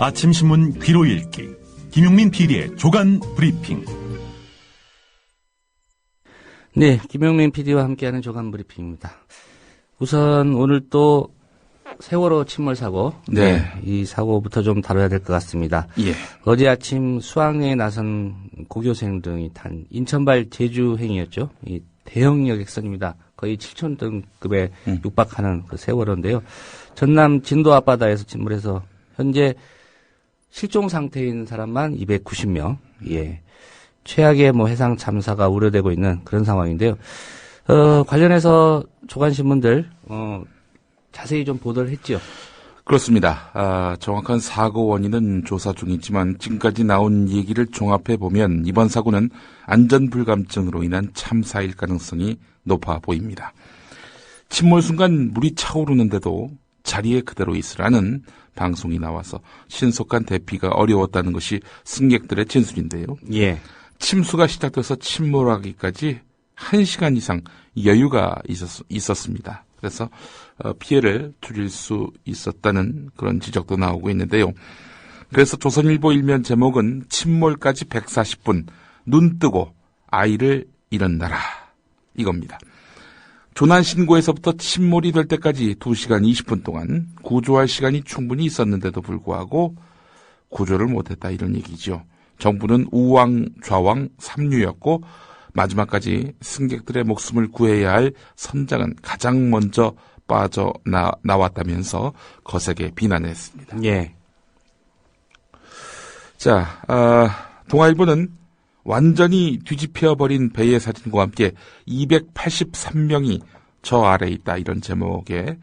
아침 신문 귀로 읽기 김용민 PD의 조간 브리핑. 네, 김용민 PD와 함께하는 조간 브리핑입니다. 우선 오늘 또 세월호 침몰 사고, 네. 이 사고부터 좀 다뤄야 될 것 같습니다. 예. 어제 아침 수학여행에 나선 고교생 등이 탄 인천발 제주행이었죠. 이 대형 여객선입니다. 거의 7천 등급에 음. 육박하는 그 세월호인데요. 전남 진도 앞바다에서 침몰해서 현재 실종 상태인 사람만 290명. 예. 최악의 뭐 해상 참사가 우려되고 있는 그런 상황인데요. 어, 관련해서 조간 신문들 어, 자세히 좀 보도를 했죠. 그렇습니다. 아, 정확한 사고 원인은 조사 중이지만 지금까지 나온 얘기를 종합해 보면 이번 사고는 안전 불감증으로 인한 참사일 가능성이 높아 보입니다. 침몰 순간 물이 차오르는데도 자리에 그대로 있으라는 방송이 나와서 신속한 대피가 어려웠다는 것이 승객들의 진술인데요. 예. 침수가 시작돼서 침몰하기까지 1시간 이상 여유가 있었, 있었습니다. 그래서 어, 피해를 줄일 수 있었다는 그런 지적도 나오고 있는데요. 그래서 조선일보 일면 제목은 침몰까지 140분 눈 뜨고 아이를 잃은 나라 이겁니다. 조난 신고에서부터 침몰이 될 때까지 2시간 20분 동안 구조할 시간이 충분히 있었는데도 불구하고 구조를 못했다 이런 얘기죠. 정부는 우왕 좌왕 삼류였고 마지막까지 승객들의 목숨을 구해야 할 선장은 가장 먼저 빠져 나, 나왔다면서 거세게 비난했습니다. 예. 자, 아, 동아일보는 완전히 뒤집혀 버린 배의 사진과 함께 283명이 저 아래 있다 이런 제목의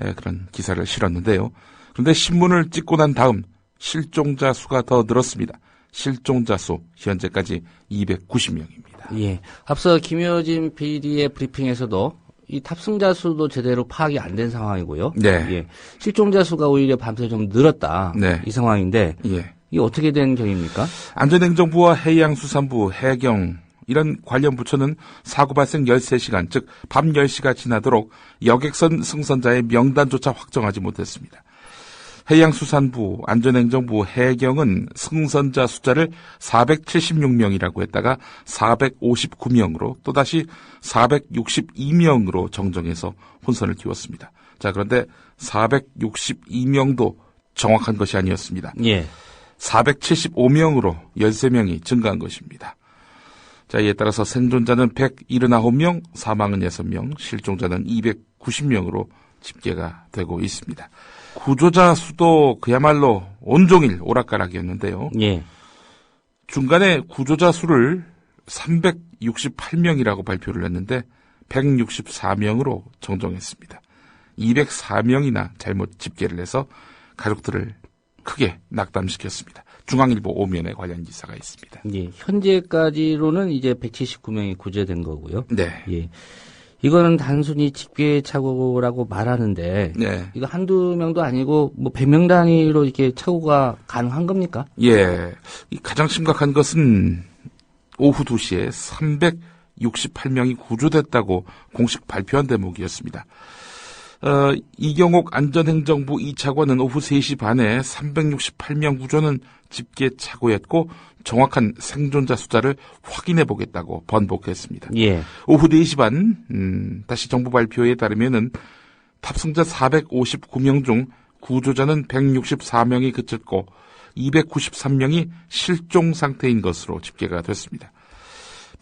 에, 그런 기사를 실었는데요. 그런데 신문을 찍고 난 다음 실종자 수가 더 늘었습니다. 실종자 수 현재까지 290명입니다. 예. 앞서 김효진 PD의 브리핑에서도 이 탑승자 수도 제대로 파악이 안 된 상황이고요. 네. 예. 실종자 수가 오히려 밤새 좀 늘었다. 네. 이 상황인데 예. 이게 어떻게 된 경입니까? 안전행정부와 해양수산부, 해경 이런 관련 부처는 사고 발생 13시간, 즉 밤 10시가 지나도록 여객선 승선자의 명단조차 확정하지 못했습니다. 해양수산부, 안전행정부, 해경은 승선자 숫자를 476명이라고 했다가 459명으로 또다시 462명으로 정정해서 혼선을 띄웠습니다. 자, 그런데 462명도 정확한 것이 아니었습니다. 예. 475명으로 13명이 증가한 것입니다. 자, 이에 따라서 생존자는 179명, 사망은 6명, 실종자는 290명으로 집계가 되고 있습니다. 구조자 수도 그야말로 온종일 오락가락이었는데요. 예. 중간에 구조자 수를 368명이라고 발표를 했는데 164명으로 정정했습니다. 204명이나 잘못 집계를 해서 가족들을 크게 낙담시켰습니다. 중앙일보 오면에 관련 기사가 있습니다. 예. 현재까지로는 이제 179명이 구제된 거고요. 네. 예. 이거는 단순히 집계 착오라고 말하는데 네. 이거 한두 명도 아니고 뭐 100명 단위로 이렇게 착오가 가능한 겁니까? 예. 이 가장 심각한 것은 오후 2시에 368명이 구조됐다고 공식 발표한 대목이었습니다. 어, 이경옥 안전행정부 2차관은 오후 3시 반에 368명 구조는 집계 착오였고 정확한 생존자 숫자를 확인해 보겠다고 번복했습니다. 예. 오후 4시 반, 음, 다시 정부 발표에 따르면은 탑승자 459명 중 구조자는 164명이 그쳤고 293명이 실종 상태인 것으로 집계가 됐습니다.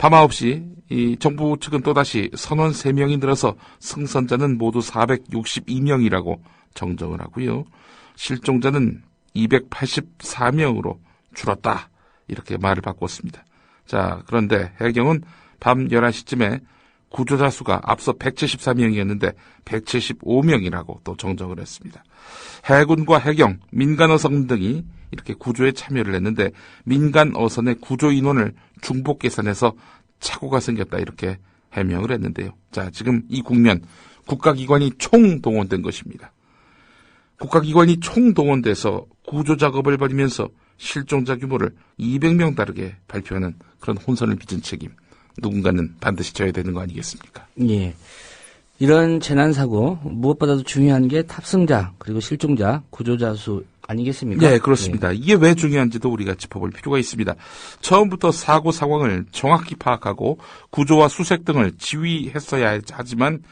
밤 9시 이 정부 측은 또다시 선원 3명이 늘어서 승선자는 모두 462명이라고 정정을 하고요. 실종자는 284명으로 줄었다. 이렇게 말을 바꿨습니다. 자, 그런데 해경은 밤 11시쯤에 구조자 수가 앞서 174명이었는데 175명이라고 또 정정을 했습니다. 해군과 해경, 민간 어선 등이 이렇게 구조에 참여를 했는데 민간 어선의 구조 인원을 중복 계산해서 착오가 생겼다 이렇게 해명을 했는데요. 자, 지금 이 국면 국가기관이 총동원된 것입니다. 국가기관이 총동원돼서 구조 작업을 벌이면서 실종자 규모를 200명 다르게 발표하는 그런 혼선을 빚은 책임 누군가는 반드시 져야 되는 거 아니겠습니까? 예. 이런 재난 사고 무엇보다도 중요한 게 탑승자 그리고 실종자 구조자 수 아니겠습니까? 네, 그렇습니다. 이게 왜 중요한지도 우리가 짚어볼 필요가 있습니다. 처음부터 사고 상황을 정확히 파악하고 구조와 수색 등을 지휘했어야 하지만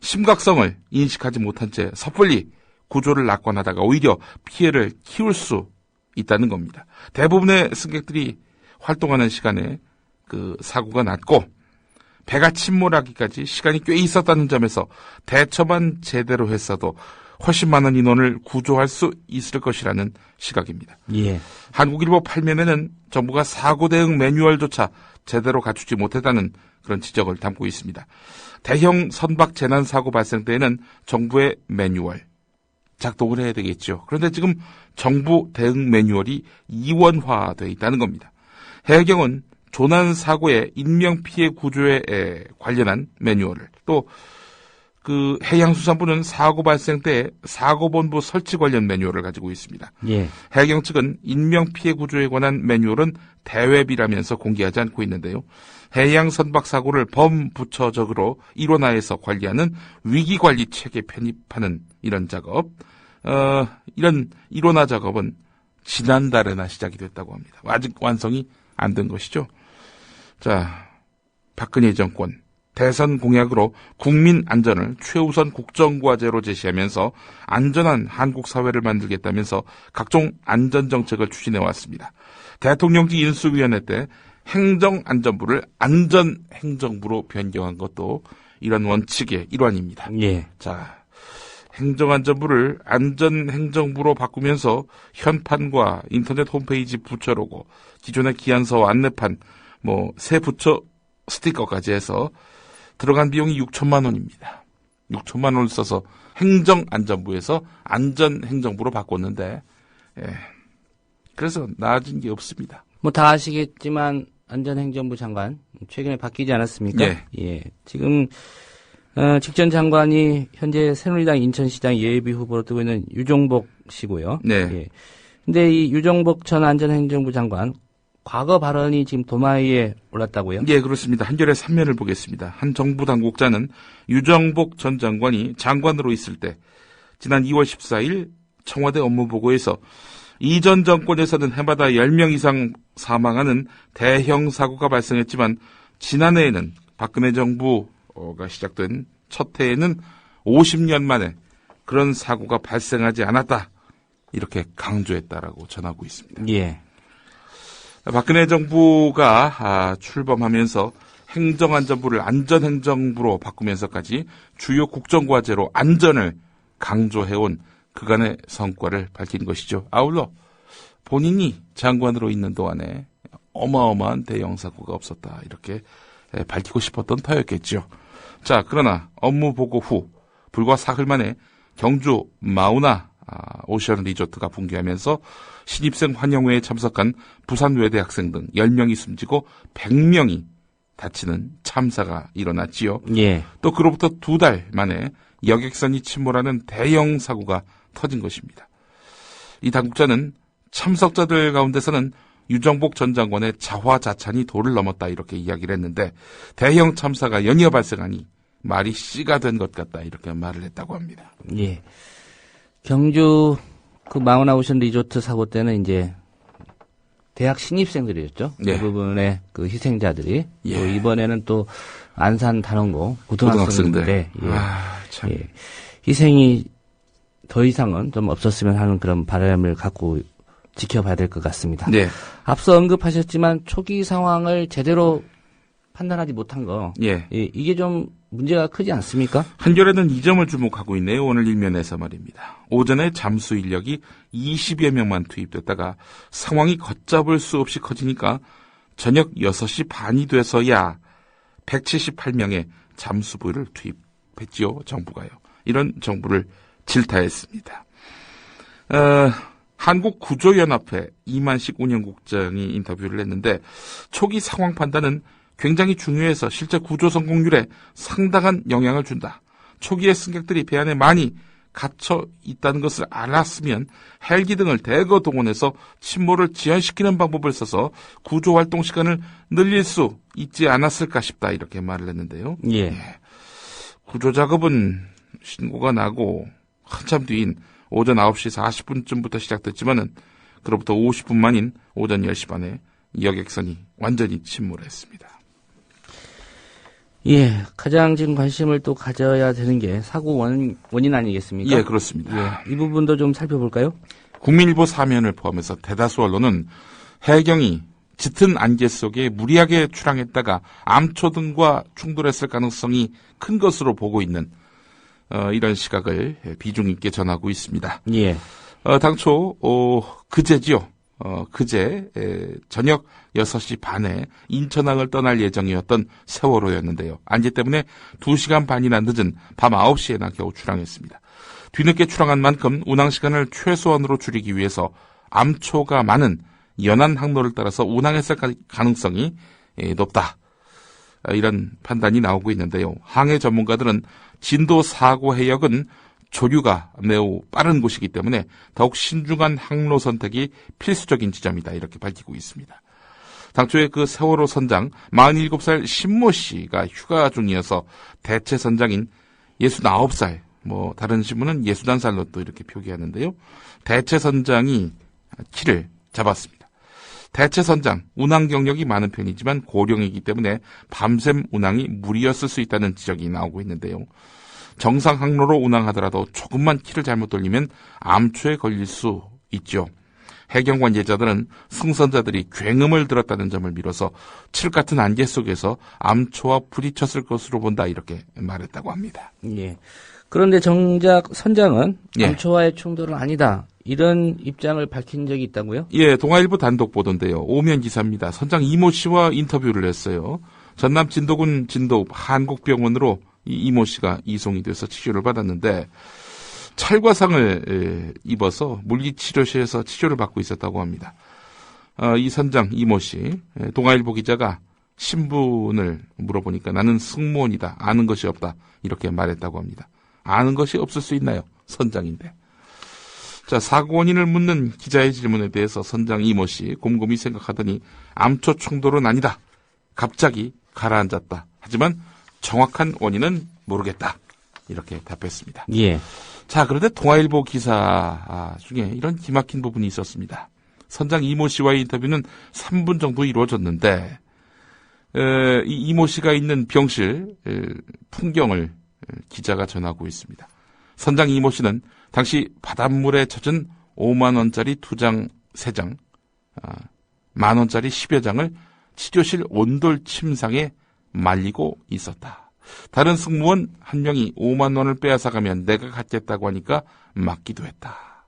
심각성을 인식하지 못한 채 섣불리 구조를 낙관하다가 오히려 피해를 키울 수 있다는 겁니다. 대부분의 승객들이 활동하는 시간에 그 사고가 났고 배가 침몰하기까지 시간이 꽤 있었다는 점에서 대처만 제대로 했어도 훨씬 많은 인원을 구조할 수 있을 것이라는 시각입니다. 예. 한국일보 8면에는 정부가 사고 대응 매뉴얼조차 제대로 갖추지 못했다는 그런 지적을 담고 있습니다. 대형 선박 재난 사고 발생 때에는 정부의 매뉴얼 작동을 해야 되겠죠. 그런데 지금 정부 대응 매뉴얼이 이원화되어 있다는 겁니다. 해경은 조난 사고의 인명 피해 구조에 에, 관련한 매뉴얼을 또 그 해양수산부는 사고 발생 때 사고본부 설치 관련 매뉴얼을 가지고 있습니다. 예. 해경 측은 인명 피해 구조에 관한 매뉴얼은 대외비라면서 공개하지 않고 있는데요. 해양 선박 사고를 범부처적으로 일원화해서 관리하는 위기 관리 체계 편입하는 이런 작업, 어, 이런 일원화 작업은 지난달에나 시작이 됐다고 합니다. 아직 완성이 안 된 것이죠. 자, 박근혜 정권 대선 공약으로 국민 안전을 최우선 국정과제로 제시하면서 안전한 한국 사회를 만들겠다면서 각종 안전 정책을 추진해 왔습니다. 대통령직 인수위원회 때 행정안전부를 안전행정부로 변경한 것도 이런 원칙의 일환입니다. 예. 자, 행정안전부를 안전행정부로 바꾸면서 현판과 인터넷 홈페이지 부처 로고, 기존의 기한서 안내판, 뭐, 새 부처 스티커까지 해서 들어간 비용이 6천만 원입니다. 6천만 원을 써서 행정안전부에서 안전행정부로 바꿨는데, 예. 그래서 나아진 게 없습니다. 뭐 다 아시겠지만 안전행정부 장관 최근에 바뀌지 않았습니까? 예. 예. 지금 어, 직전 장관이 현재 새누리당 인천시장 예비 후보로 뜨고 있는 유종복 씨고요. 네. 예. 근데 이 유종복 전 안전행정부 장관 과거 발언이 지금 도마 위에 올랐다고요? 예, 그렇습니다. 한겨레 3면을 보겠습니다. 한 정부 당국자는 유정복 전 장관이 장관으로 있을 때 지난 2월 14일 청와대 업무보고에서 이전 정권에서는 해마다 10명 이상 사망하는 대형 사고가 발생했지만 지난해에는 박근혜 정부가 시작된 첫 해에는 50년 만에 그런 사고가 발생하지 않았다. 이렇게 강조했다라고 전하고 있습니다. 예. 박근혜 정부가 아, 출범하면서 행정안전부를 안전행정부로 바꾸면서까지 주요 국정과제로 안전을 강조해온 그간의 성과를 밝힌 것이죠. 아울러 본인이 장관으로 있는 동안에 어마어마한 대형 사고가 없었다 이렇게 에, 밝히고 싶었던 터였겠죠. 자, 그러나 업무 보고 후 불과 사흘 만에 경주 마우나 아, 오션 리조트가 붕괴하면서 신입생 환영회에 참석한 부산 외대 학생 등 10명이 숨지고 100명이 다치는 참사가 일어났지요. 예. 또 그로부터 두 달 만에 여객선이 침몰하는 대형 사고가 터진 것입니다. 이 당국자는 참석자들 가운데서는 유정복 전 장관의 자화자찬이 도를 넘었다 이렇게 이야기를 했는데 대형 참사가 연이어 발생하니 말이 씨가 된 것 같다 이렇게 말을 했다고 합니다. 예. 경주 그 오션 리조트 사고 때는 이제 대학 신입생들이었죠. 예. 대부분의 그 희생자들이. 예. 또 이번에는 또 안산 단원고 고등학생들인데 예. 아, 참. 예. 희생이 더 이상은 좀 없었으면 하는 그런 바람을 갖고 지켜봐야 될 것 같습니다. 네. 앞서 언급하셨지만 초기 상황을 제대로 판단하지 못한 거 예. 예, 이게 좀 문제가 크지 않습니까? 한겨레는 이 점을 주목하고 있네요. 오늘 일면에서 말입니다. 오전에 잠수 인력이 20여 명만 투입됐다가 상황이 걷잡을 수 없이 커지니까 저녁 6시 반이 돼서야 178명의 잠수부를 투입했지요. 정부가요. 이런 정부를 질타했습니다. 어, 한국구조연합회 이만식 운영국장이 인터뷰를 했는데 초기 상황 판단은 굉장히 중요해서 실제 구조 성공률에 상당한 영향을 준다. 초기에 승객들이 배 안에 많이 갇혀 있다는 것을 알았으면 헬기 등을 대거 동원해서 침몰을 지연시키는 방법을 써서 구조 활동 시간을 늘릴 수 있지 않았을까 싶다 이렇게 말을 했는데요. 예. 구조 작업은 신고가 나고 한참 뒤인 오전 9시 40분쯤부터 시작됐지만은 그로부터 50분 만인 오전 10시 반에 여객선이 완전히 침몰했습니다. 예, 가장 지금 관심을 또 가져야 되는 게 사고 원, 원인 아니겠습니까? 예, 그렇습니다. 예, 이 부분도 좀 살펴볼까요? 국민일보 사면을 포함해서 대다수 언론은 해경이 짙은 안개 속에 무리하게 출항했다가 암초 등과 충돌했을 가능성이 큰 것으로 보고 있는 어, 이런 시각을 비중 있게 전하고 있습니다. 예. 어, 당초 어, 그제지요. 어, 그제 에, 저녁 6시 반에 인천항을 떠날 예정이었던 세월호였는데요. 안개 때문에 2시간 반이나 늦은 밤 9시에나 겨우 출항했습니다. 뒤늦게 출항한 만큼 운항 시간을 최소한으로 줄이기 위해서 암초가 많은 연안 항로를 따라서 운항했을 가- 가능성이 예, 높다. 아, 이런 판단이 나오고 있는데요. 항해 전문가들은 진도 사고 해역은 조류가 매우 빠른 곳이기 때문에 더욱 신중한 항로 선택이 필수적인 지점이다. 이렇게 밝히고 있습니다. 당초에 그 세월호 선장 47살 신모 씨가 휴가 중이어서 대체 선장인 69살, 뭐 다른 신문은 61살로 또 이렇게 표기하는데요. 대체 선장이 키를 잡았습니다. 대체 선장, 운항 경력이 많은 편이지만 고령이기 때문에 밤샘 운항이 무리였을 수 있다는 지적이 나오고 있는데요. 정상 항로로 운항하더라도 조금만 키를 잘못 돌리면 암초에 걸릴 수 있죠. 해경 관계자들은 승선자들이 굉음을 들었다는 점을 미뤄서 칠 같은 안개 속에서 암초와 부딪혔을 것으로 본다 이렇게 말했다고 합니다. 예. 그런데 정작 선장은 예. 암초와의 충돌은 아니다. 이런 입장을 밝힌 적이 있다고요? 예, 동아일보 단독 보도인데요. 오면 기사입니다. 선장 이모 씨와 인터뷰를 했어요. 전남 진도군 진도 한국병원으로 이 이모 씨가 이송이 돼서 치료를 받았는데 찰과상을 에, 입어서 물리치료실에서 치료를 받고 있었다고 합니다. 어, 이 선장 이모 씨, 에, 동아일보 기자가 신분을 물어보니까 나는 승무원이다. 아는 것이 없다. 이렇게 말했다고 합니다. 아는 것이 없을 수 있나요? 선장인데. 자, 사고 원인을 묻는 기자의 질문에 대해서 선장 이모 씨 곰곰이 생각하더니 암초 충돌은 아니다. 갑자기 가라앉았다. 하지만 정확한 원인은 모르겠다. 이렇게 답했습니다. 예. 자, 그런데 동아일보 기사 아, 중에 이런 기막힌 부분이 있었습니다. 선장 이모 씨와의 인터뷰는 3분 정도 이루어졌는데 에, 이 이모 씨가 있는 병실 에, 풍경을 에, 기자가 전하고 있습니다. 선장 이모 씨는 당시 바닷물에 젖은 5만 원짜리 두 장, 세 장, 아, 만 원짜리 10여 장을 치료실 온돌 침상에 말리고 있었다. 다른 승무원 한 명이 5만 원을 빼앗아 가면 내가 갖겠다고 하니까 맞기도 했다.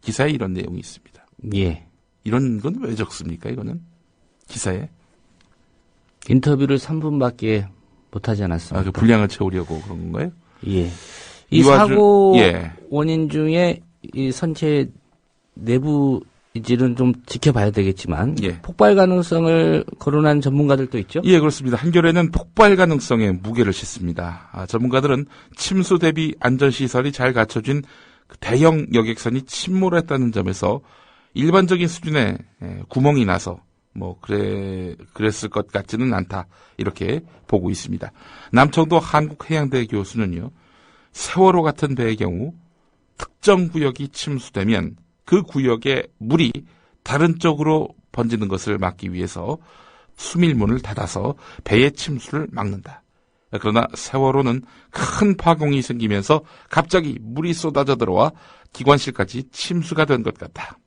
기사에 이런 내용이 있습니다. 예. 이런 건 왜 적습니까, 이거는? 기사에? 인터뷰를 3분밖에 못하지 아, 않았습니까? 그 분량을 채우려고 그런 건가요? 예. 이이 와중- 사고 예. 원인 중에 이 선체 내부 이질은 좀 지켜봐야 되겠지만 예. 폭발 가능성을 거론한 전문가들도 있죠. 예, 그렇습니다. 한겨레는 폭발 가능성에 무게를 싣습니다. 아, 전문가들은 침수 대비 안전시설이 잘 갖춰진 그 대형 여객선이 침몰했다는 점에서 일반적인 수준의 예, 구멍이 나서 뭐 그래 그랬을 것 같지는 않다 이렇게 보고 있습니다. 남청도 한국해양대 교수는요 세월호 같은 배의 경우 특정 구역이 침수되면 그 구역의 물이 다른 쪽으로 번지는 것을 막기 위해서 수밀문을 닫아서 배의 침수를 막는다. 그러나 세월호는 큰 파공이 생기면서 갑자기 물이 쏟아져 들어와 기관실까지 침수가 된 것 같다.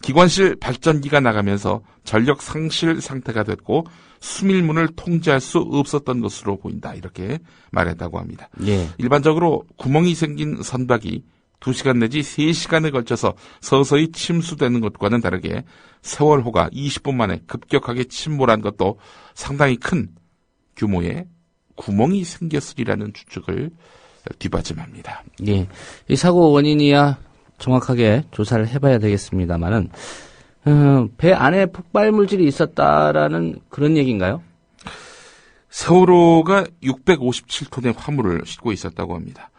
기관실 발전기가 나가면서 전력 상실 상태가 됐고 수밀문을 통제할 수 없었던 것으로 보인다. 이렇게 말했다고 합니다. 예. 일반적으로 구멍이 생긴 선박이 2시간 내지 3시간에 걸쳐서 서서히 침수되는 것과는 다르게 세월호가 20분 만에 급격하게 침몰한 것도 상당히 큰 규모의 구멍이 생겼으리라는 추측을 뒷받침합니다. 예. 이 사고 원인이야 정확하게 조사를 해봐야 되겠습니다만은 음, 배 안에 폭발 물질이 있었다라는 그런 얘기인가요? 세월호가 657톤의 화물을 싣고 있었다고 합니다.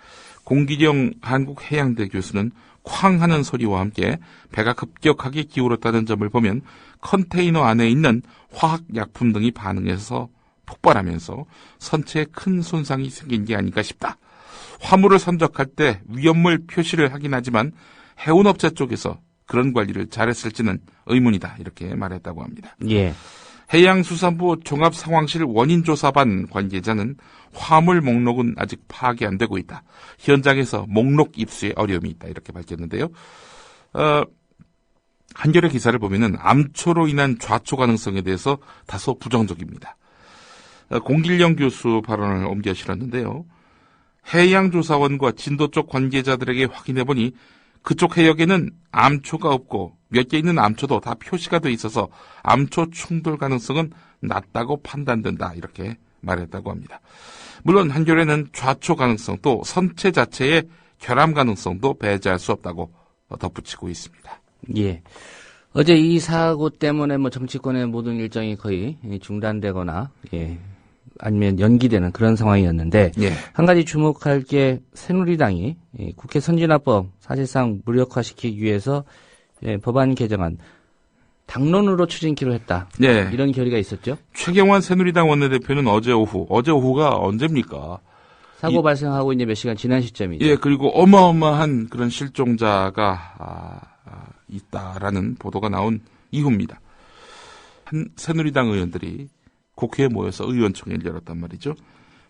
공기령 한국해양대 교수는 쾅 하는 소리와 함께 배가 급격하게 기울었다는 점을 보면 컨테이너 안에 있는 화학약품 등이 반응해서 폭발하면서 선체에 큰 손상이 생긴 게 아닐까 싶다. 화물을 선적할 때 위험물 표시를 하긴 하지만 해운업체 쪽에서 그런 관리를 잘했을지는 의문이다. 이렇게 말했다고 합니다. 예. 해양수산부 종합상황실 원인조사반 관계자는 화물 목록은 아직 파악이 안 되고 있다. 현장에서 목록 입수에 어려움이 있다. 이렇게 밝혔는데요. 어, 한겨레 기사를 보면은 암초로 인한 좌초 가능성에 대해서 다소 부정적입니다. 어, 공길영 교수 발언을 옮겨 실었는데요. 해양조사원과 진도 쪽 관계자들에게 확인해보니 그쪽 해역에는 암초가 없고 몇 개 있는 암초도 다 표시가 돼 있어서 암초 충돌 가능성은 낮다고 판단된다 이렇게 말했다고 합니다. 물론 한겨레는 좌초 가능성 또 선체 자체의 결함 가능성도 배제할 수 없다고 덧붙이고 있습니다. 예. 어제 이 사고 때문에 뭐 정치권의 모든 일정이 거의 중단되거나 예. 아니면 연기되는 그런 상황이었는데 예. 한 가지 주목할 게 새누리당이 예, 국회 선진화법 사실상 무력화시키기 위해서 예, 법안 개정안 당론으로 추진키로 했다. 네. 이런 결의가 있었죠. 최경환 새누리당 원내대표는 어제 오후, 어제 오후가 언제입니까? 사고 이- 발생하고 이제 몇 시간 지난 시점이죠. 예, 그리고 어마어마한 그런 실종자가 아, 아, 있다라는 보도가 나온 이후입니다. 한 새누리당 의원들이 국회에 모여서 의원총회를 열었단 말이죠.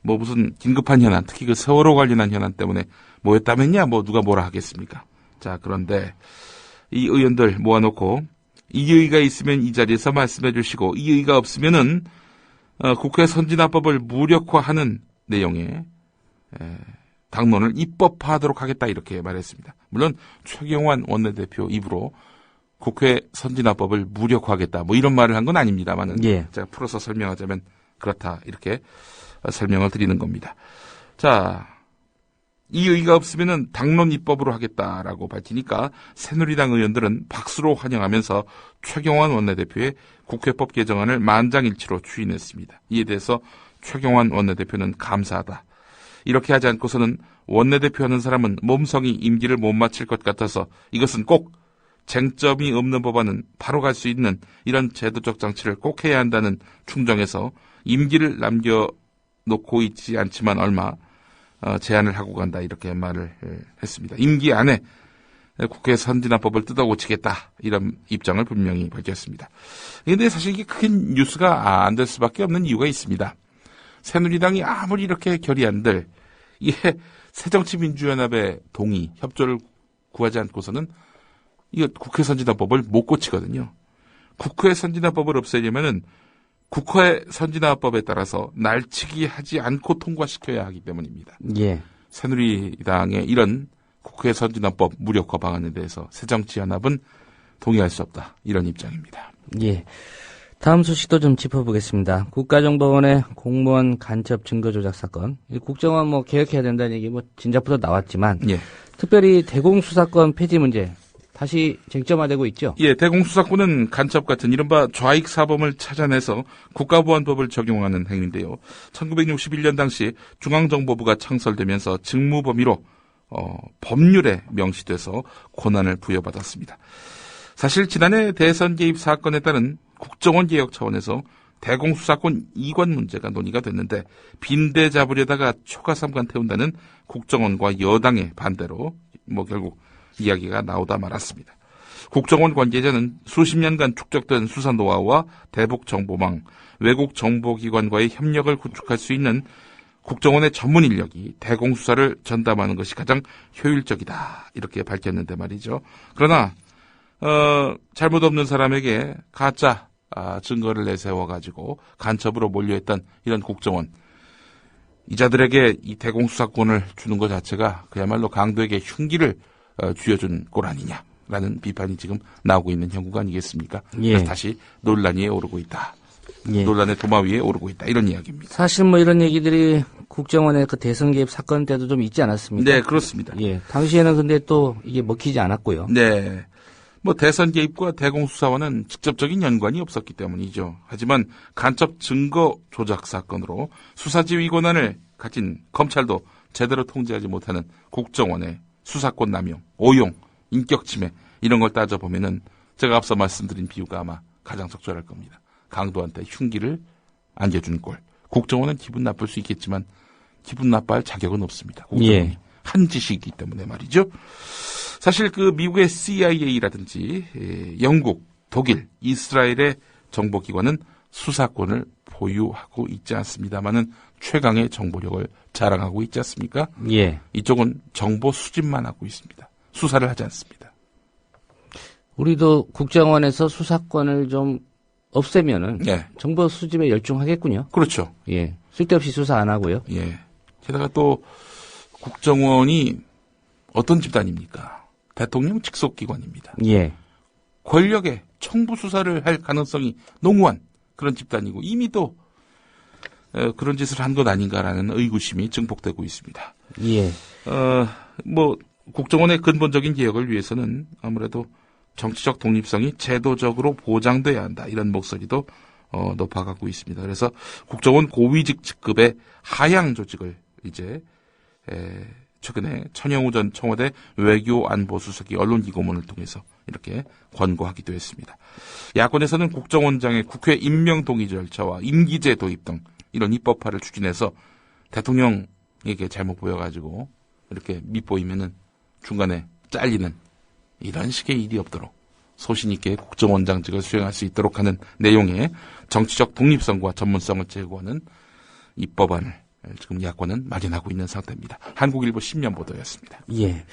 뭐 무슨 긴급한 현안, 특히 그 세월호 관련한 현안 때문에 모였다면야 뭐 누가 뭐라 하겠습니까? 자, 그런데 이 의원들 모아놓고 이의가 있으면 이 자리에서 말씀해 주시고 이의가 없으면은 어, 국회 선진화법을 무력화하는 내용의 에, 당론을 입법화하도록 하겠다 이렇게 말했습니다. 물론 최경환 원내대표 입으로 국회 선진화법을 무력화하겠다 뭐 이런 말을 한 건 아닙니다만은 예. 제가 풀어서 설명하자면 그렇다 이렇게 어, 설명을 드리는 겁니다. 자, 이 의의가 없으면은 당론 입법으로 하겠다라고 밝히니까 새누리당 의원들은 박수로 환영하면서 최경환 원내대표의 국회법 개정안을 만장일치로 추인했습니다. 이에 대해서 최경환 원내대표는 감사하다. 이렇게 하지 않고서는 원내대표 하는 사람은 몸성이 임기를 못 마칠 것 같아서 이것은 꼭 쟁점이 없는 법안은 바로 갈 수 있는 이런 제도적 장치를 꼭 해야 한다는 충정에서 임기를 남겨놓고 있지 않지만 얼마 어, 제안을 하고 간다 이렇게 말을 예, 했습니다. 임기 안에 국회 선진화법을 뜯어고치겠다 이런 입장을 분명히 밝혔습니다. 그런데 사실 이게 큰 뉴스가 안 될 수밖에 없는 이유가 있습니다. 새누리당이 아무리 이렇게 결의안들 이게 새정치민주연합의 동의 협조를 구하지 않고서는 이거 국회 선진화법을 못 고치거든요. 국회 선진화법을 없애려면은 국회 선진화법에 따라서 날치기 하지 않고 통과시켜야 하기 때문입니다. 예. 새누리당의 이런 국회 선진화법 무력화 방안에 대해서 새정치연합은 동의할 수 없다. 이런 입장입니다. 예. 다음 소식도 좀 짚어보겠습니다. 국가정보원의 공무원 간첩 증거 조작 사건. 이 국정원 뭐 개혁해야 된다는 얘기 뭐 진작부터 나왔지만 예. 특별히 대공수사권 폐지 문제 다시 쟁점화되고 있죠. 예, 대공수사권은 간첩 같은 이른바 좌익 사범을 찾아내서 국가보안법을 적용하는 행위인데요. 1961년 당시 중앙정보부가 창설되면서 직무 범위로 어, 법률에 명시돼서 권한을 부여받았습니다. 사실 지난해 대선 개입 사건에 따른 국정원 개혁 차원에서 대공수사권 이관 문제가 논의가 됐는데 빈대 잡으려다가 초가삼간 태운다는 국정원과 여당의 반대로 뭐 결국 이야기가 나오다 말았습니다. 국정원 관계자는 수십 년간 축적된 수사 노하우와 대북 정보망, 외국 정보기관과의 협력을 구축할 수 있는 국정원의 전문 인력이 대공수사를 전담하는 것이 가장 효율적이다. 이렇게 밝혔는데 말이죠. 그러나, 어, 잘못 없는 사람에게 가짜 아, 증거를 내세워가지고 간첩으로 몰려했던 이런 국정원. 이자들에게 이 대공수사권을 주는 것 자체가 그야말로 강도에게 흉기를 어, 쥐어준 꼴 아니냐 라는 비판이 지금 나오고 있는 형국가 아니겠습니까? 예. 그래서 다시 논란 위에 오르고 있다. 예. 논란의 도마 위에 오르고 있다. 이런 이야기입니다. 사실 뭐 이런 얘기들이 국정원의 그 대선 개입 사건 때도 좀 있지 않았습니까? 네, 그렇습니다. 예. 당시에는 근데 또 이게 먹히지 않았고요. 네. 뭐 대선 개입과 대공수사와는 직접적인 연관이 없었기 때문이죠. 하지만 간첩 증거 조작 사건으로 수사지휘 권한을 가진 검찰도 제대로 통제하지 못하는 국정원의 수사권 남용, 오용, 인격 침해 이런 걸 따져보면은 제가 앞서 말씀드린 비유가 아마 가장 적절할 겁니다. 강도한테 흉기를 안겨준 꼴. 국정원은 기분 나쁠 수 있겠지만 기분 나빠할 자격은 없습니다. 예. 한 짓이기 때문에 말이죠. 사실 그 미국의 CIA라든지 예, 영국, 독일, 이스라엘의 정보기관은 수사권을 보유하고 있지 않습니다만은 최강의 정보력을 자랑하고 있지 않습니까? 예. 이쪽은 정보 수집만 하고 있습니다. 수사를 하지 않습니다. 우리도 국정원에서 수사권을 좀 없애면은 예. 정보 수집에 열중하겠군요. 그렇죠. 예. 쓸데없이 수사 안 하고요. 예. 게다가 또 국정원이 어떤 집단입니까? 대통령 직속 기관입니다. 예. 권력의 청부 수사를 할 가능성이 농후한 그런 집단이고 이미 또 어, 그런 짓을 한 것 아닌가라는 의구심이 증폭되고 있습니다. 예. 어, 뭐 국정원의 근본적인 개혁을 위해서는 아무래도 정치적 독립성이 제도적으로 보장돼야 한다 이런 목소리도 어, 높아가고 있습니다. 그래서 국정원 고위직 직급의 하향 조직을 이제 에, 최근에 천영우 전 청와대 외교안보수석이 언론기고문을 통해서 이렇게 권고하기도 했습니다. 야권에서는 국정원장의 국회 임명 동의 절차와 임기제 도입 등 이런 입법화를 추진해서 대통령에게 잘못 보여가지고 이렇게 밑보이면은 중간에 잘리는 이런 식의 일이 없도록 소신 있게 국정원장직을 수행할 수 있도록 하는 내용의 정치적 독립성과 전문성을 제고하는 입법안을 지금 야권은 마련하고 있는 상태입니다. 한국일보 10년 보도였습니다. 예.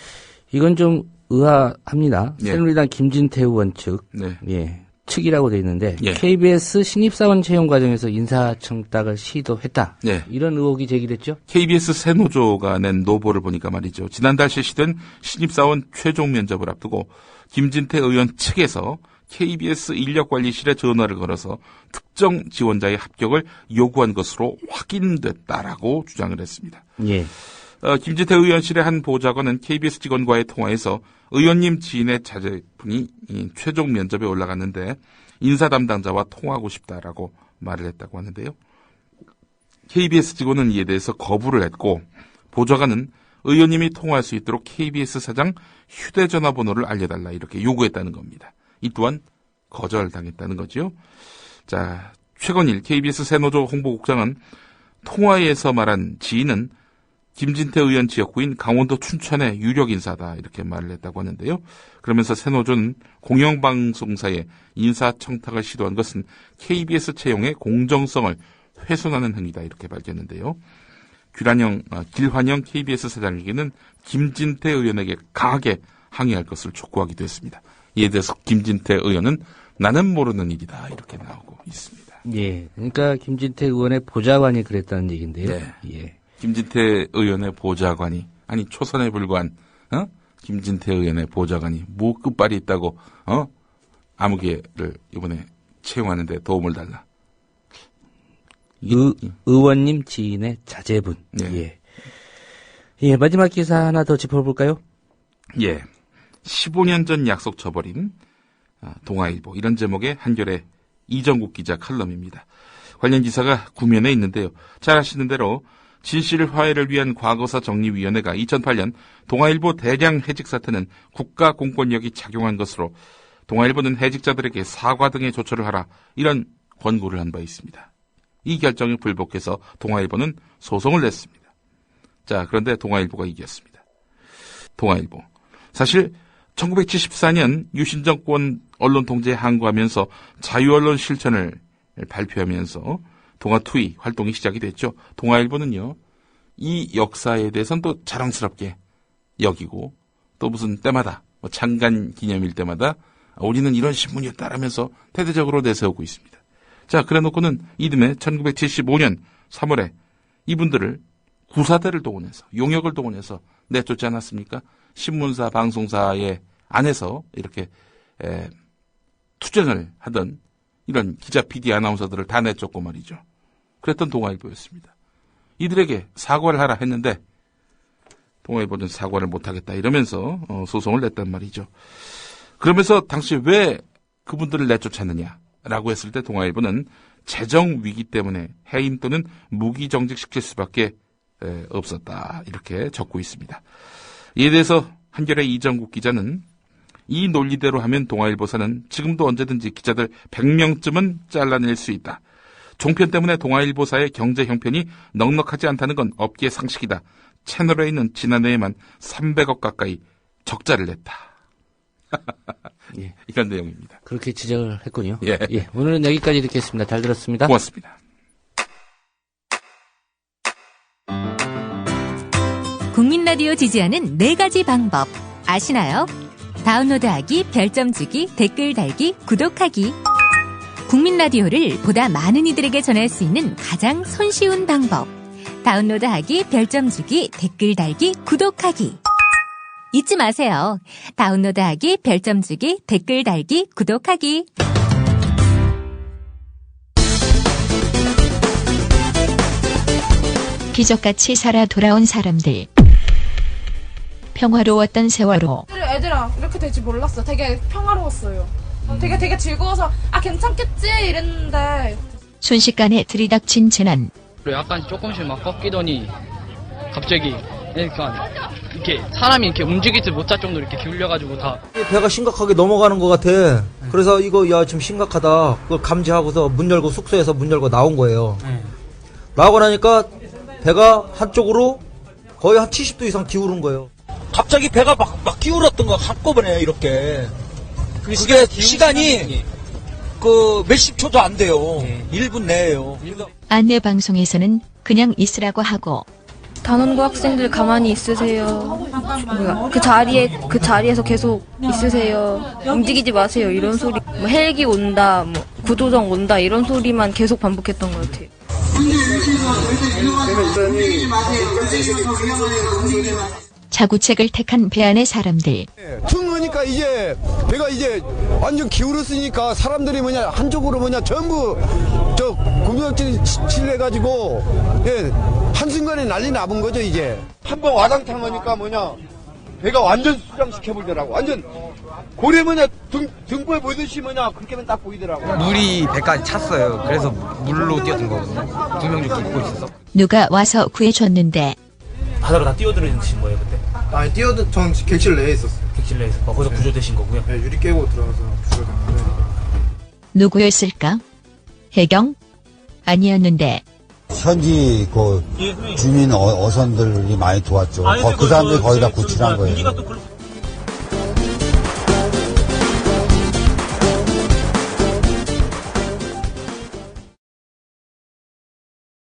이건 좀 의아합니다. 예. 새누리당 김진태 의원 측, 네. 예. 측이라고 돼 있는데 예. KBS 신입사원 채용 과정에서 인사청탁을 시도했다. 네. 이런 의혹이 제기됐죠. KBS 새노조가 낸 노보를 보니까 말이죠. 지난달 실시된 신입사원 최종 면접을 앞두고 김진태 의원 측에서 KBS 인력관리실에 전화를 걸어서 특정 지원자의 합격을 요구한 것으로 확인됐다라고 주장을 했습니다. 예. 어, 김진태 의원실의 한 보좌관은 KBS 직원과의 통화에서 의원님 지인의 자제분이 이 최종 면접에 올라갔는데 인사 담당자와 통화하고 싶다라고 말을 했다고 하는데요. KBS 직원은 이에 대해서 거부를 했고 보좌관은 의원님이 통화할 수 있도록 KBS 사장 휴대전화 번호를 알려달라 이렇게 요구했다는 겁니다. 이 또한 거절당했다는 거죠. 자, 최건일 KBS 새노조 홍보국장은 통화에서 말한 지인은 김진태 의원 지역구인 강원도 춘천의 유력 인사다 이렇게 말을 했다고 하는데요. 그러면서 새노조는 공영방송사에 인사청탁을 시도한 것은 KBS 채용의 공정성을 훼손하는 행위다 이렇게 밝혔는데요. 규란형, 아, 길환영 KBS 사장에게는 김진태 의원에게 강하게 항의할 것을 촉구하기도 했습니다. 이에 대해서 김진태 의원은 나는 모르는 일이다 이렇게 나오고 있습니다. 예. 그러니까 김진태 의원의 보좌관이 그랬다는 얘기인데요. 네. 예. 김진태 의원의 보좌관이 아니 초선에 불과한 어? 김진태 의원의 보좌관이 뭐 끝발이 있다고 어? 아무개를 이번에 채용하는데 도움을 달라. 의, 의원님 지인의 자제분. 네. 예. 예, 마지막 기사 하나 더 짚어볼까요? 예. 15년 전 약속 저버린 아, 동아일보 이런 제목의 한겨레 이정국 기자 칼럼입니다. 관련 기사가 구면에 있는데요. 잘 아시는 대로 진실 화해를 위한 과거사 정리위원회가 2008년 동아일보 대량 해직 사태는 국가 공권력이 작용한 것으로 동아일보는 해직자들에게 사과 등의 조처를 하라 이런 권고를 한 바 있습니다. 이 결정에 불복해서 동아일보는 소송을 냈습니다. 자, 그런데 동아일보가 이겼습니다. 동아일보. 사실 1974년 유신 정권 언론 통제에 항거하면서 자유 언론 실천을 발표하면서 동아투이 활동이 시작이 됐죠. 동아일보는요. 이 역사에 대해서는 또 자랑스럽게 여기고 또 무슨 때마다 뭐 창간 기념일 때마다 우리는 이런 신문이었다라면서 대대적으로 내세우고 있습니다. 자, 그래 놓고는 이듬해 1975년 3월에 이분들을 구사대를 동원해서 용역을 동원해서 내쫓지 않았습니까? 신문사, 방송사의 안에서 이렇게 에, 투쟁을 하던 이런 기자, PD, 아나운서들을 다 내쫓고 말이죠. 그랬던 동아일보였습니다. 이들에게 사과를 하라 했는데 동아일보는 사과를 못하겠다 이러면서 어, 소송을 냈단 말이죠. 그러면서 당시 왜 그분들을 내쫓았느냐라고 했을 때 동아일보는 재정 위기 때문에 해임 또는 무기 정직시킬 수밖에 에, 없었다 이렇게 적고 있습니다. 이에 대해서 한겨레 이정국 기자는 이 논리대로 하면 동아일보사는 지금도 언제든지 기자들 100명쯤은 잘라낼 수 있다. 종편 때문에 동아일보사의 경제 형편이 넉넉하지 않다는 건 업계의 상식이다. 채널에 있는 지난해에만 300억 가까이 적자를 냈다. 예. 이런 내용입니다. 그렇게 지적을 했군요. 예. 오늘은 여기까지 듣겠습니다. 잘 들었습니다. 고맙습니다. 국민 라디오 지지하는 네 가지 방법 아시나요? 다운로드하기, 별점 주기, 댓글 달기, 구독하기. 국민 라디오를 보다 많은 이들에게 전할 수 있는 가장 손쉬운 방법. 다운로드하기, 별점 주기, 댓글 달기, 구독하기. 잊지 마세요. 다운로드하기, 별점 주기, 댓글 달기, 구독하기. 기적같이 살아 돌아온 사람들. 평화로웠던 세월호. 애들아 이렇게 될지 몰랐어. 되게 평화로웠어요. 어, 되게 되게 즐거워서 아 괜찮겠지 이랬는데 순식간에 들이닥친 재난. 약간 조금씩 막 꺾이더니 갑자기 그러니까 이렇게 사람이 이렇게 움직이지 못할 정도로 이렇게 기울여가지고 다 배가 심각하게 넘어가는 것 같아. 그래서 이거 야좀 심각하다. 그걸 감지하고서 문 열고 숙소에서 문 열고 나온 거예요. 나오고 나니까 배가 한쪽으로 거의 한 70도 이상 기울은 거예요. 갑자기 배가 막, 막 기울었던 거 한꺼번에 이렇게. 그게 시간이 그 몇십 초도 안 돼요. 1분 내에요. 안내 방송에서는 그냥 있으라고 하고 단원고 학생들 가만히 있으세요. 뭐야, 그 자리에 그 자리에서 계속 있으세요. 움직이지 마세요. 이런 소리. 뭐 헬기 온다, 뭐 구조정 온다 이런 소리만 계속 반복했던 것 같아요. 자구책을 택한 배 안의 사람들. 퉁으니까 이제 배가 이제 완전 기울었으니까 사람들이 뭐냐 한쪽으로 뭐냐 전부 저 구명질 칠해가지고 예 한순간에 난리 나본 거죠 이제 한 번 와당탕 하니까 뭐냐 배가 완전 수장시켜 보더라고 완전 고래 뭐냐 등 등부에 보이듯이 뭐냐 그렇게만 딱 보이더라고 물이 배까지 찼어요. 그래서 물로 뛰어든 거거든요. 두명 정도 입고 있어서. 누가 와서 구해줬는데 바다로 다 뛰어들으신 거예요 그때? 아니 뛰어든 전 객실 내에 있었어요 객실 내에서 어, 거기서 구조되신 거고요. 네, 유리 깨고 들어가서 구조됐는데 누구였을까? 해경? 아니었는데 현지 그 주민 어, 어선들이 많이 도왔죠. 거- 그 사람들이 거의 다 구출한 거예요.